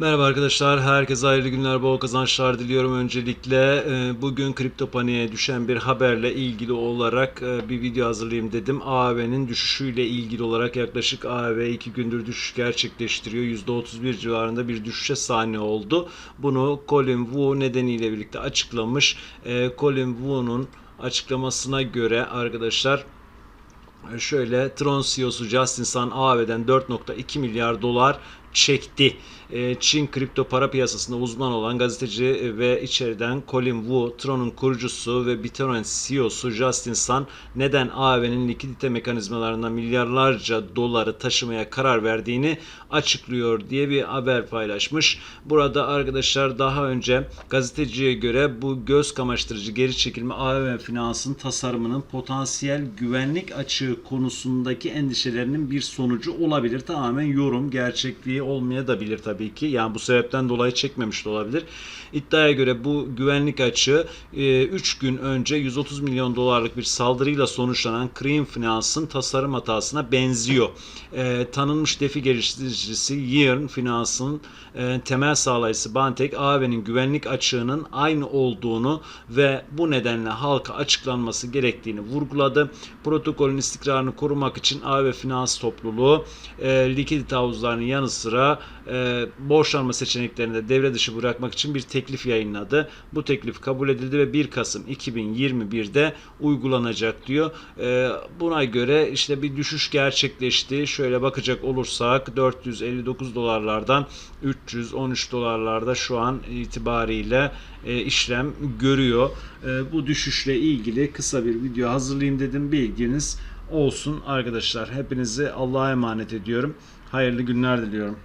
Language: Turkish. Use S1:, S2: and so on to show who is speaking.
S1: Merhaba arkadaşlar, herkese hayırlı günler, bol kazançlar diliyorum. Öncelikle e, bugün kripto paniğe düşen bir haberle ilgili olarak e, bir video hazırlayayım dedim. AAV'nin düşüşüyle ilgili olarak yaklaşık AAV 2 gündür düşüş gerçekleştiriyor. %31 civarında bir düşüşe sahne oldu. Bunu Colin Wu nedeniyle birlikte açıklamış. E, Colin Wu'nun açıklamasına göre arkadaşlar Şöyle Tron CEO'su Justin Sun AAV'den 4.2 milyar dolar çekti. E, Çin kripto para piyasasında uzman olan gazeteci ve içeriden Colin Wu, Tron'un kurucusu ve BitTorrent CEO'su Justin Sun neden AAV'nin likidite mekanizmalarına milyarlarca doları taşımaya karar verdiğini açıklıyor diye bir haber paylaşmış. Burada arkadaşlar daha önce gazeteciye göre bu göz kamaştırıcı geri çekilme AAV finansın tasarımının potansiyel güvenlik açığı konusundaki endişelerinin bir sonucu olabilir. Tamamen yorum, gerçekliği olmayabilir tabii ki. Yani bu sebepten dolayı çekmemiş de olabilir. İddiaya göre bu güvenlik açığı 3 gün önce 130 milyon dolarlık bir saldırıyla sonuçlanan Cream Finance'ın tasarım hatasına benziyor. E, tanınmış defi geliştiricisi Yearn Finance'ın e, temel sağlayıcısı Bantek AV'nin güvenlik açığının aynı olduğunu ve bu nedenle halka açıklanması gerektiğini vurguladı. Protokolün istikrarını korumak için AV Finans topluluğu e, likidite havuzlarının yanı sıra e, borçlanma seçeneklerini de devre dışı bırakmak için bir teklif yayınladı. Bu teklif kabul edildi ve 1 Kasım 2021'de uygulanacak diyor. E, buna göre işte bir düşüş gerçekleşti. Şöyle bakacak olursak 459 dolarlardan 313 dolarlarda şu an itibariyle e, işlem görüyor. E, bu düşüşle ilgili kısa bir video hazırlayayım dedim. Bilginiz olsun arkadaşlar. Hepinizi Allah'a emanet ediyorum. Hayırlı günler diliyorum.